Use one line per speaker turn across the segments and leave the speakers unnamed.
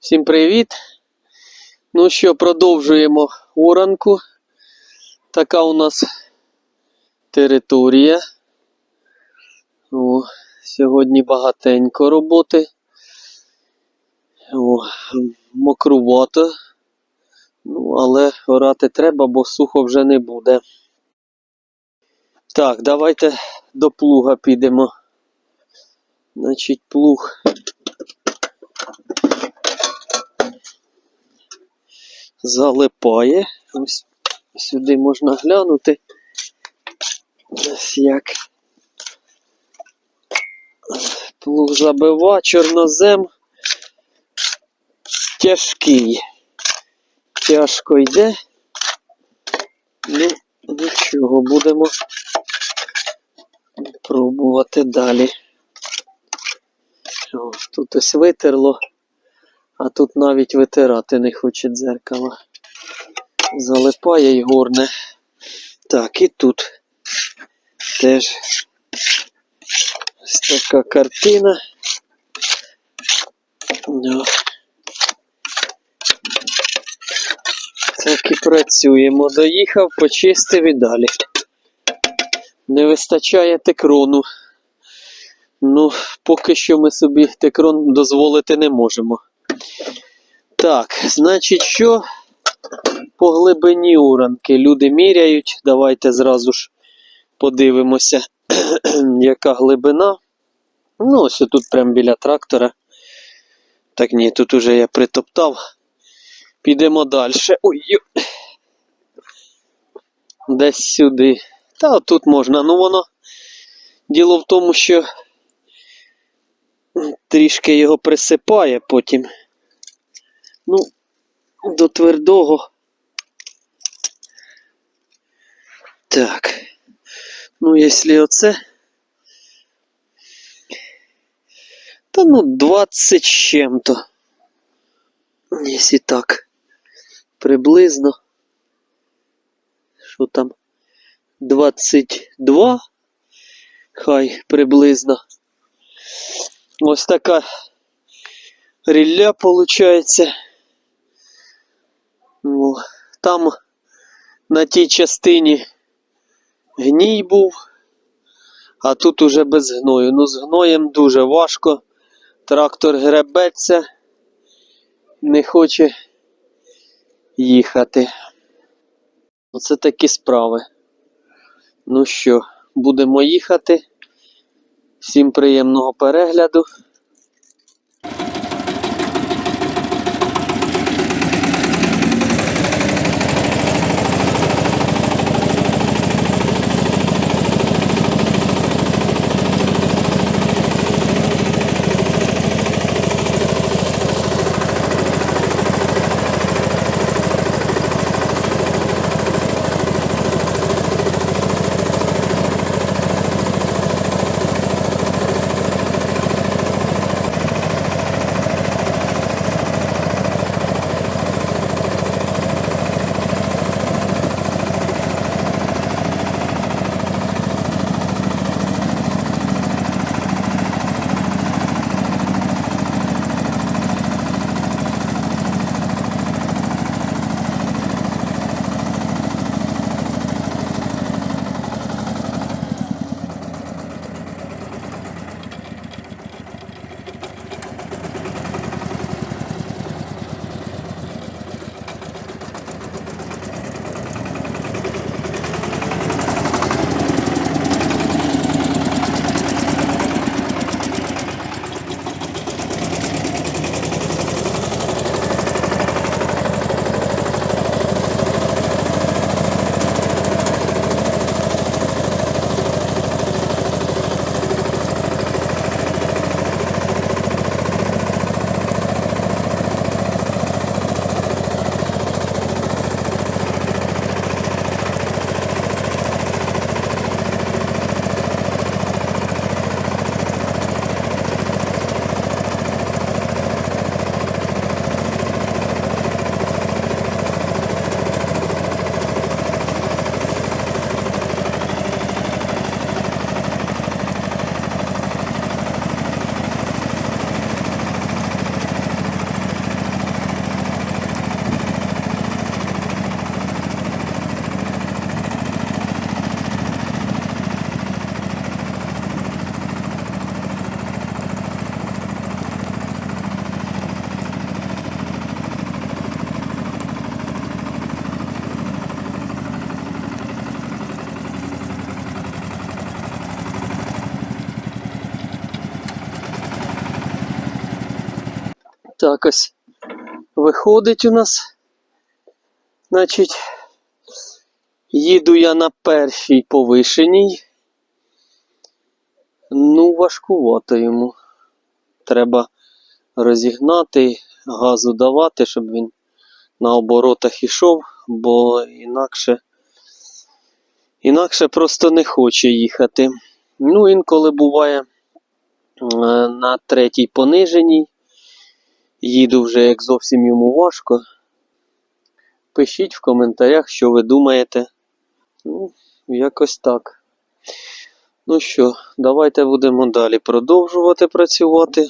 Всім привіт! Ну що, продовжуємо оранку. Така у нас територія. О, сьогодні багатенько роботи. О, мокрувато. Ну, але орати треба, бо сухо вже не буде. Так, давайте до плуга підемо. Значить, плуг. Залипає. Ось сюди можна глянути. Ось як. Плуг забива, чорнозем тяжкий. Тяжко йде. Ну, нічого, будемо пробувати далі. О, тут ось витерло. А тут навіть витирати не хоче дзеркало. Залипає й горне. Так, і тут теж ось така картина. Ну. Так і працюємо. Доїхав, почистив і далі. Не вистачає текрону. Ну, поки що ми собі текрон дозволити не можемо. Так, значить, що по глибині уранки люди міряють. Давайте зразу ж подивимося, яка глибина. Ну, ось тут прямо біля трактора. Так ні, тут уже я притоптав. Підемо далі. Ой. Десь сюди. Та тут можна. Ну воно. Діло в тому, що трішки його присипає потім. Ну, до твердого. Так. Ну, якщо оце. Та ну 20 з чим-то. Якщо так. Приблизно. Що там? 22. Хай приблизно. Ось така рілля получається. Ну, там на тій частині гній був, а тут уже без гною. Ну, з гноєм дуже важко. Трактор гребеться, не хоче їхати. Оце такі справи. Ну що, будемо їхати. Всім приємного перегляду. Так ось виходить у нас. Значить, їду я на першій повишеній. Ну, важкувато йому. Треба розігнати, газу давати, щоб він на оборотах ішов, бо інакше, інакше просто не хоче їхати. Ну, інколи буває е, на третій пониженій. Їду вже як зовсім йому важко. Пишіть в коментарях, що ви думаєте. Ну, якось так. Ну що, давайте будемо далі продовжувати працювати.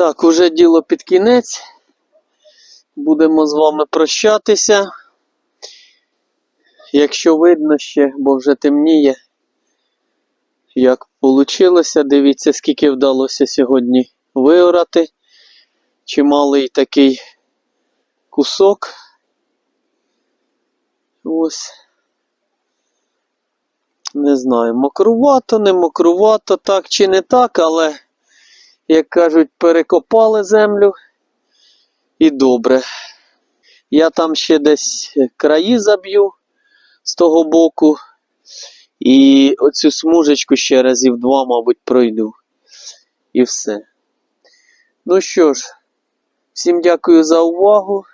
Так, уже діло під кінець. Будемо з вами прощатися. Якщо видно ще, бо вже темніє, як вийшло, дивіться, скільки вдалося сьогодні виорати. Чималий такий кусок. Ось. Не знаю, мокрувато, не мокрувато, так чи не так, але, як кажуть, перекопали землю і добре. Я там ще десь краї заб'ю з того боку. І оцю смужечку ще разів два, мабуть, пройду. І все. Ну що ж, всім дякую за увагу.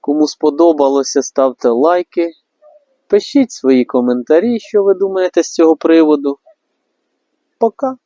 Кому сподобалося, ставте лайки. Пишіть свої коментарі, що ви думаєте з цього приводу. Пока!